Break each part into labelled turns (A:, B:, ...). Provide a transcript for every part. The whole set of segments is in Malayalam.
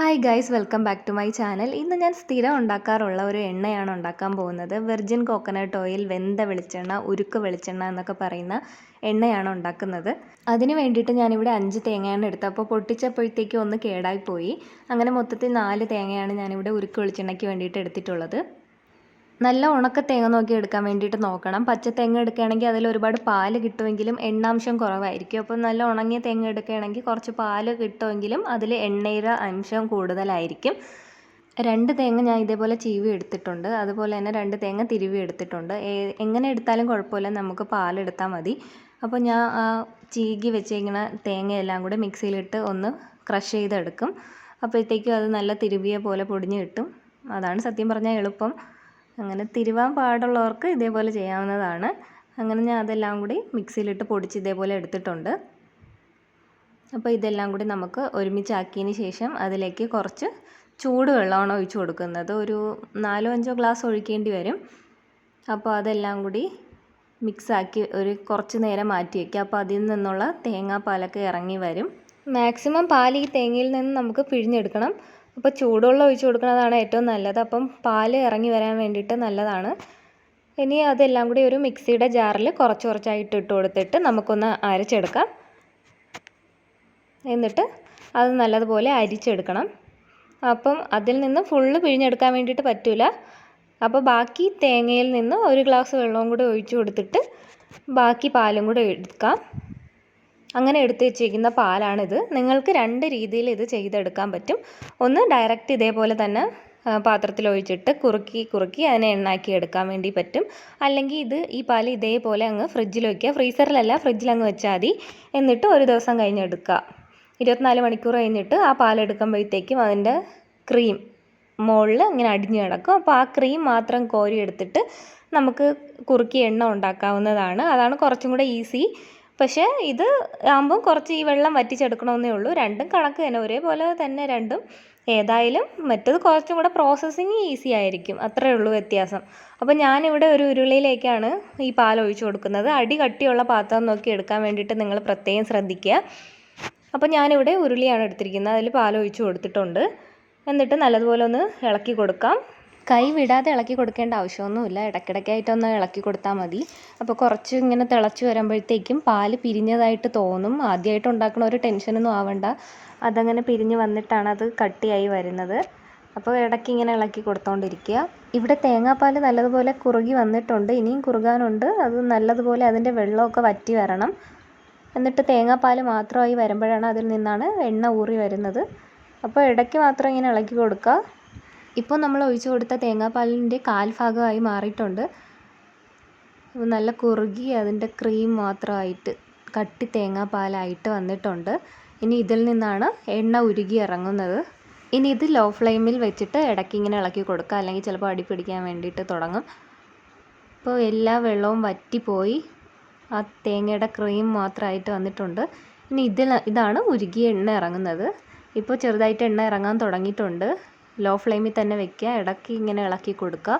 A: Hi guys welcome back to my channel ഇന്ന് ഞാൻ സ്ഥിരം ഉണ്ടാക്കാറുള്ള ഒരു എണ്ണയാണ് ഉണ്ടാക്കാൻ പോകുന്നത്. വെർജിൻ കോക്കനട്ട് ഓയിൽ വെന്ത വെളിച്ചെണ്ണ ഉരുക്ക് വെളിച്ചെണ്ണ എന്നൊക്കെ പറയുന്ന എണ്ണയാണ് ഉണ്ടാക്കുന്നത്. അതിന് വേണ്ടിയിട്ട് ഞാനിവിടെ അഞ്ച് തേങ്ങയാണ് എടുത്തത്. അപ്പോൾ പൊട്ടിച്ചപ്പോഴത്തേക്കും ഒന്ന് കേടായിപ്പോയി. അങ്ങനെ മൊത്തത്തിൽ നാല് തേങ്ങയാണ് ഞാനിവിടെ ഉരുക്ക് വെളിച്ചെണ്ണയ്ക്ക് വേണ്ടിയിട്ട് എടുത്തിട്ടുള്ളത്. നല്ല ഉണക്ക തേങ്ങ നോക്കി എടുക്കാൻ വേണ്ടിയിട്ട് നോക്കണം. പച്ച തേങ്ങ എടുക്കുകയാണെങ്കിൽ അതിൽ ഒരുപാട് പാൽ കിട്ടുമെങ്കിലും എണ്ണാംശം കുറവായിരിക്കും. അപ്പോൾ നല്ല ഉണങ്ങിയ തേങ്ങ എടുക്കുകയാണെങ്കിൽ കുറച്ച് പാൽ കിട്ടുമെങ്കിലും അതിൽ എണ്ണയുടെ അംശം കൂടുതലായിരിക്കും. രണ്ട് തേങ്ങ ഞാൻ ഇതേപോലെ ചീവി എടുത്തിട്ടുണ്ട്. അതുപോലെ തന്നെ രണ്ട് തേങ്ങ തിരുവി എടുത്തിട്ടുണ്ട്. എങ്ങനെ എടുത്താലും കുഴപ്പമില്ല. നമുക്ക് പാലെടുത്താൽ മതി. അപ്പോൾ ഞാൻ ആ ചീകി വെച്ചിരിക്കുന്ന തേങ്ങയെല്ലാം കൂടെ മിക്സിയിലിട്ട് ഒന്ന് ക്രഷ് ചെയ്തെടുക്കും. അപ്പോഴത്തേക്കും അത് നല്ല തിരുവിയ പോലെ പൊടിഞ്ഞ് കിട്ടും. അതാണ് സത്യം പറഞ്ഞാൽ എളുപ്പം. അങ്ങനെ തിരുവാൻ പാടുള്ളവർക്ക് ഇതേപോലെ ചെയ്യാവുന്നതാണ്. അങ്ങനെ ഞാൻ അതെല്ലാം കൂടി മിക്സിയിലിട്ട് പൊടിച്ച് ഇതേപോലെ എടുത്തിട്ടുണ്ട്. അപ്പോൾ ഇതെല്ലാം കൂടി നമുക്ക് ഒരുമിച്ചാക്കിയതിന് ശേഷം അതിലേക്ക് കുറച്ച് ചൂട് വെള്ളമാണ് ഒഴിച്ചു കൊടുക്കുന്നത്. ഒരു നാലോ അഞ്ചോ ഗ്ലാസ് ഒഴിക്കേണ്ടി വരും. അപ്പോൾ അതെല്ലാം കൂടി മിക്സാക്കി ഒരു കുറച്ച് നേരം മാറ്റി വയ്ക്കുക. അപ്പോൾ അതിൽ നിന്നുള്ള തേങ്ങാപ്പാലൊക്കെ ഇറങ്ങി വരും. മാക്സിമം പാൽ ഈ തേങ്ങയിൽ നിന്ന് നമുക്ക് പിഴിഞ്ഞെടുക്കണം. അപ്പോൾ ചൂടുവെള്ളം ഒഴിച്ച് കൊടുക്കുന്നതാണ് ഏറ്റവും നല്ലത്. അപ്പം പാൽ ഇറങ്ങി വരാൻ വേണ്ടിയിട്ട് നല്ലതാണ്. ഇനി അതെല്ലാം കൂടി ഒരു മിക്സിയുടെ ജാറിൽ കുറച്ച് കുറച്ചായിട്ട് ഇട്ട് കൊടുത്തിട്ട് നമുക്കൊന്ന് അരച്ചെടുക്കാം. എന്നിട്ട് അത് നല്ലതുപോലെ അരിച്ചെടുക്കണം. അപ്പം അതിൽ നിന്ന് ഫുള്ള് പിഴിഞ്ഞെടുക്കാൻ വേണ്ടിയിട്ട് പറ്റില്ല അപ്പോൾ ബാക്കി തേങ്ങയിൽ നിന്ന് ഒരു ഗ്ലാസ് വെള്ളവും കൂടി ഒഴിച്ചു കൊടുത്തിട്ട് ബാക്കി പാലും കൂടി എടുക്കാം. അങ്ങനെ എടുത്ത് വെച്ചിരിക്കുന്ന പാലാണിത്. നിങ്ങൾക്ക് രണ്ട് രീതിയിൽ ഇത് ചെയ്തെടുക്കാൻ പറ്റും. ഒന്ന് ഡയറക്റ്റ് ഇതേപോലെ തന്നെ പാത്രത്തിൽ ഒഴിച്ചിട്ട് കുറുക്കി കുറുക്കി അതിനെ എണ്ണാക്കി എടുക്കാൻ വേണ്ടി പറ്റും. അല്ലെങ്കിൽ ഇത് ഈ പാൽ ഇതേപോലെ അങ്ങ് ഫ്രിഡ്ജിൽ വയ്ക്കുക. ഫ്രീസറിലല്ല ഫ്രിഡ്ജിൽ അങ്ങ് വെച്ചാൽ മതി. എന്നിട്ട് ഒരു ദിവസം കഴിഞ്ഞ് എടുക്കുക. ഇരുപത്തിനാല് മണിക്കൂർ കഴിഞ്ഞിട്ട് ആ പാലെടുക്കുമ്പോഴത്തേക്കും അതിന്റെ ക്രീം മുകളിൽ ഇങ്ങനെ അടിഞ്ഞു കിടക്കും. അപ്പോൾ ആ ക്രീം മാത്രം കോരി എടുത്തിട്ട് നമുക്ക് കുറുക്കി എണ്ണ ഉണ്ടാക്കാവുന്നതാണ്. അതാണ് കുറച്ചും കൂടെ ഈസി. പക്ഷേ ഇത് ആകുമ്പം കുറച്ച് ഈ വെള്ളം വറ്റിച്ചെടുക്കണമെന്നേ ഉള്ളൂ. രണ്ടും കണക്ക് തന്നെ. ഒരേപോലെ തന്നെ രണ്ടും. ഏതായാലും മറ്റത് കുറച്ചും കൂടെ പ്രോസസ്സിങ് ഈസി ആയിരിക്കും. അത്രേ ഉള്ളൂ വ്യത്യാസം. അപ്പോൾ ഞാനിവിടെ ഒരു ഉരുളിയിലേക്കാണ് ഈ പാൽ ഒഴിച്ചു കൊടുക്കുന്നത്. അടി കട്ടിയുള്ള പാത്രം നോക്കി എടുക്കാൻ വേണ്ടിയിട്ട് നിങ്ങൾ പ്രത്യേകം ശ്രദ്ധിക്കുക. അപ്പോൾ ഞാനിവിടെ ഉരുളിയാണ് എടുത്തിരിക്കുന്നത്. അതിൽ പാൽ ഒഴിച്ചു കൊടുത്തിട്ടുണ്ട്. എന്നിട്ട് നല്ലതുപോലെ ഒന്ന് ഇളക്കി കൊടുക്കാം. കൈ വിടാതെ ഇളക്കി കൊടുക്കേണ്ട ആവശ്യമൊന്നുമില്ല. ഇടയ്ക്കിടയ്ക്കായിട്ടൊന്ന് ഇളക്കി കൊടുത്താൽ മതി. അപ്പോൾ കുറച്ച് ഇങ്ങനെ തിളച്ച് വരുമ്പോഴത്തേക്കും പാൽ പിരിഞ്ഞതായിട്ട് തോന്നും. ആദ്യമായിട്ട് ഉണ്ടാക്കുന്ന ഒരു ടെൻഷനൊന്നും ആവണ്ട. അതങ്ങനെ പിരിഞ്ഞ് വന്നിട്ടാണ് അത് കട്ടിയായി വരുന്നത്. അപ്പോൾ ഇടയ്ക്ക് ഇങ്ങനെ ഇളക്കി കൊടുത്തോണ്ടിരിക്കുക. ഇവിടെ തേങ്ങാപ്പാൽ നല്ലതുപോലെ കുറുകി വന്നിട്ടുണ്ട്. ഇനിയും കുറുകാനുണ്ട്. അത് നല്ലതുപോലെ അതിന്റെ വെള്ളമൊക്കെ വറ്റി വരണം. എന്നിട്ട് തേങ്ങാപ്പാൽ മാത്രമായി വരുമ്പോഴാണ് അതിൽ നിന്നാണ് എണ്ണ ഊറി വരുന്നത്. അപ്പോൾ ഇടയ്ക്ക് മാത്രം ഇങ്ങനെ ഇളക്കി കൊടുക്കുക. ഇപ്പോൾ നമ്മൾ ഒഴിച്ചു കൊടുത്ത തേങ്ങാപ്പാലിന്റെ കാൽ ഭാഗമായി മാറിയിട്ടുണ്ട്. നല്ല കുറുകി അതിന്റെ ക്രീം മാത്രമായിട്ട് കട്ടി തേങ്ങാപ്പാലായിട്ട് വന്നിട്ടുണ്ട്. ഇനി ഇതിൽ നിന്നാണ് എണ്ണ ഉരുകി ഇറങ്ങുന്നത്. ഇനി ഇത് ലോ ഫ്ലെയിമിൽ വെച്ചിട്ട് ഇടയ്ക്ക് ഇങ്ങനെ ഇളക്കി കൊടുക്കുക. അല്ലെങ്കിൽ ചിലപ്പോൾ അടി പിടിക്കാൻ വേണ്ടിയിട്ട് തുടങ്ങും. ഇപ്പോൾ എല്ലാ വെള്ളവും വറ്റിപ്പോയി. ആ തേങ്ങയുടെ ക്രീം മാത്രമായിട്ട് വന്നിട്ടുണ്ട്. ഇനി ഇതിൽ ഇതാണ് ഉരുകിയ എണ്ണ ഇറങ്ങുന്നത്. ഇപ്പോൾ ചെറുതായിട്ട് എണ്ണ ഇറങ്ങാൻ തുടങ്ങിയിട്ടുണ്ട്. ലോ ഫ്ലെയിമിൽ തന്നെ വെക്കുക. ഇടയ്ക്ക് ഇങ്ങനെ ഇളക്കി കൊടുക്കുക.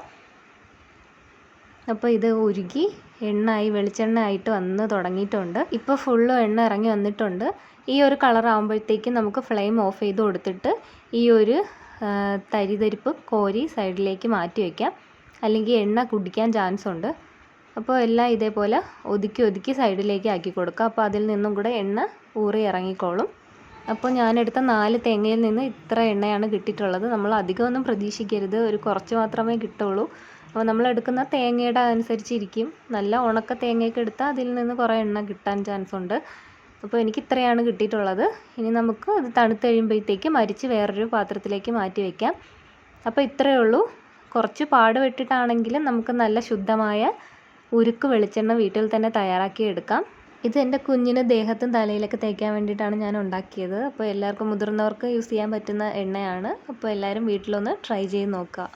A: അപ്പോൾ ഇത് ഉരുകി എണ്ണയായി വെളിച്ചെണ്ണ ആയിട്ട് വന്ന് തുടങ്ങിയിട്ടുണ്ട്. ഇപ്പോൾ ഫുള്ളും എണ്ണ ഇറങ്ങി വന്നിട്ടുണ്ട്. ഈ ഒരു കളർ ആകുമ്പോഴത്തേക്കും നമുക്ക് ഫ്ലെയിം ഓഫ് ചെയ്ത് കൊടുത്തിട്ട് ഈ ഒരു തരിതരിപ്പ് കോരി സൈഡിലേക്ക് മാറ്റി വയ്ക്കാം അല്ലെങ്കിൽ എണ്ണ കുടിക്കാൻ ചാൻസ് ഉണ്ട്. അപ്പോൾ എല്ലാം ഇതേപോലെ ഒതുക്കി ഒതുക്കി സൈഡിലേക്ക് ആക്കി കൊടുക്കുക. അപ്പോൾ അതിൽ നിന്നും കൂടെ എണ്ണ ഊറി ഇറങ്ങിക്കോളും. അപ്പോൾ ഞാനെടുത്ത നാല് തേങ്ങയിൽ നിന്ന് ഇത്ര എണ്ണയാണ് കിട്ടിയിട്ടുള്ളത്. നമ്മൾ അധികമൊന്നും പ്രതീക്ഷിക്കരുത്. ഒരു കുറച്ച് മാത്രമേ കിട്ടുള്ളൂ. അപ്പോൾ നമ്മൾ എടുക്കുന്ന തേങ്ങയുടെ അനുസരിച്ചിരിക്കും നല്ല ഉണക്ക തേങ്ങയൊക്കെ എടുത്താൽ അതിൽ നിന്ന് കുറേ എണ്ണ കിട്ടാൻ ചാൻസ് ഉണ്ട്. അപ്പോൾ എനിക്ക് ഇത്രയാണ് കിട്ടിയിട്ടുള്ളത്. ഇനി നമുക്ക് അത് തണുത്ത് കഴിയുമ്പോഴത്തേക്ക് മരിച്ച് വേറൊരു പാത്രത്തിലേക്ക് മാറ്റി വയ്ക്കാം അപ്പോൾ ഇത്രയേ ഉള്ളൂ. കുറച്ച് പാട് വെട്ടിട്ടാണെങ്കിലും നമുക്ക് നല്ല ശുദ്ധമായ ഉരുക്ക് വെളിച്ചെണ്ണ വീട്ടിൽ തന്നെ തയ്യാറാക്കി എടുക്കാം. ഇത് എന്റെ കുഞ്ഞിന് ദേഹത്തും തലയിലൊക്കെ തേക്കാൻ വേണ്ടിയിട്ടാണ് ഞാൻ ഉണ്ടാക്കിയത്. അപ്പോൾ എല്ലാവർക്കും മുതിർന്നവർക്ക് യൂസ് ചെയ്യാൻ പറ്റുന്ന എണ്ണയാണ്. അപ്പോൾ എല്ലാവരും വീട്ടിലൊന്ന് ട്രൈ ചെയ്ത് നോക്കുക.